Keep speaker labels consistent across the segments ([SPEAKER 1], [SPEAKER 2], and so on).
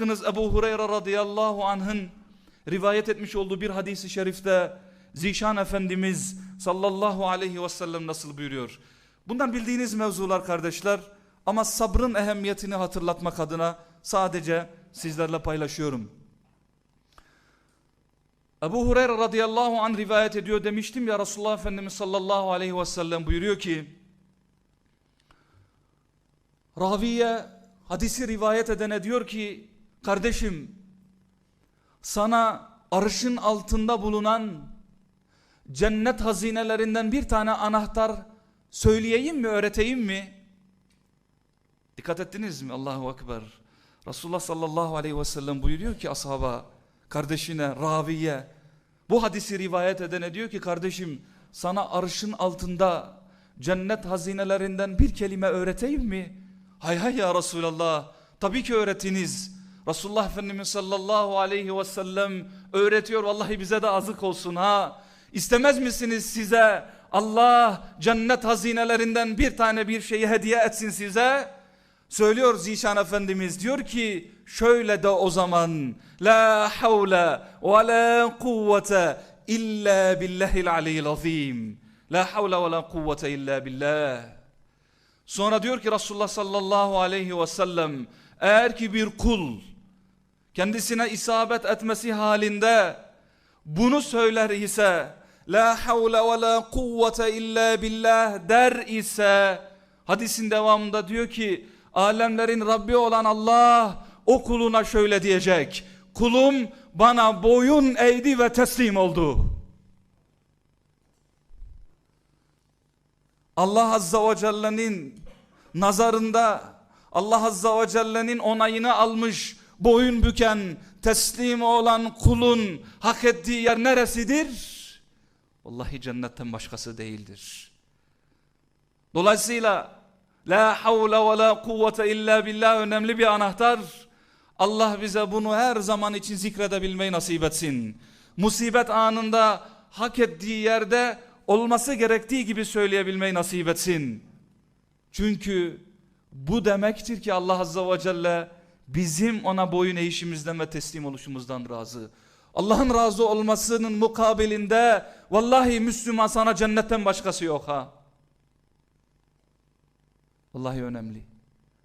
[SPEAKER 1] Bakınız Ebu Hureyre radıyallahu anh'ın rivayet etmiş olduğu bir hadisi şerifte Zişan Efendimiz sallallahu aleyhi ve sellem nasıl buyuruyor? Bundan bildiğiniz mevzular kardeşler ama sabrın ehemmiyetini hatırlatmak adına sadece sizlerle paylaşıyorum. Ebu Hureyre radıyallahu anh rivayet ediyor demiştim ya Resulullah Efendimiz sallallahu aleyhi ve sellem buyuruyor ki Raviye hadisi rivayet edene diyor ki kardeşim sana arşın altında bulunan cennet hazinelerinden bir tane anahtar söyleyeyim mi öğreteyim mi? Dikkat ettiniz mi? Allahu Ekber. Resulullah sallallahu aleyhi ve sellem buyuruyor ki ashaba kardeşine raviye bu hadisi rivayet edene diyor ki kardeşim sana arşın altında cennet hazinelerinden bir kelime öğreteyim mi? Hay hay ya Resulallah tabii ki öğretiniz. Resulullah Efendimiz sallallahu aleyhi ve sellem öğretiyor vallahi bize de azık olsun ha. İstemez misiniz size Allah cennet hazinelerinden bir tane bir şeyi hediye etsin size? Söylüyor Zişan Efendimiz diyor ki şöyle de o zaman la havle ve la kuvvete illa billahil aliyyil azim. La havle ve la kuvvete illa billah. Sonra diyor ki Resulullah sallallahu aleyhi ve sellem eğer ki bir kul kendisine isabet etmesi halinde bunu söyler ise la havle ve la kuvvete illa billah der ise hadisin devamında diyor ki alemlerin Rabbi olan Allah o kuluna şöyle diyecek kulum bana boyun eğdi ve teslim oldu. Allah Azza ve Celle'nin nazarında Allah Azza ve Celle'nin onayını almış boyun büken teslim olan kulun hak ettiği yer neresidir? Vallahi cennetten başkası değildir. Dolayısıyla la havle ve la kuvvete illa billah önemli bir anahtar. Allah bize bunu her zaman için zikredebilmeyi nasip etsin. Musibet anında hak ettiği yerde olması gerektiği gibi söyleyebilmeyi nasip etsin. Çünkü bu demektir ki Allah Azza ve Celle bizim ona boyun eğişimizden ve teslim oluşumuzdan razı. Allah'ın razı olmasının mukabilinde vallahi Müslüman sana cennetten başkası yok ha. Vallahi önemli.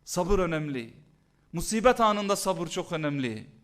[SPEAKER 1] Sabır önemli. Musibet anında sabır çok önemli.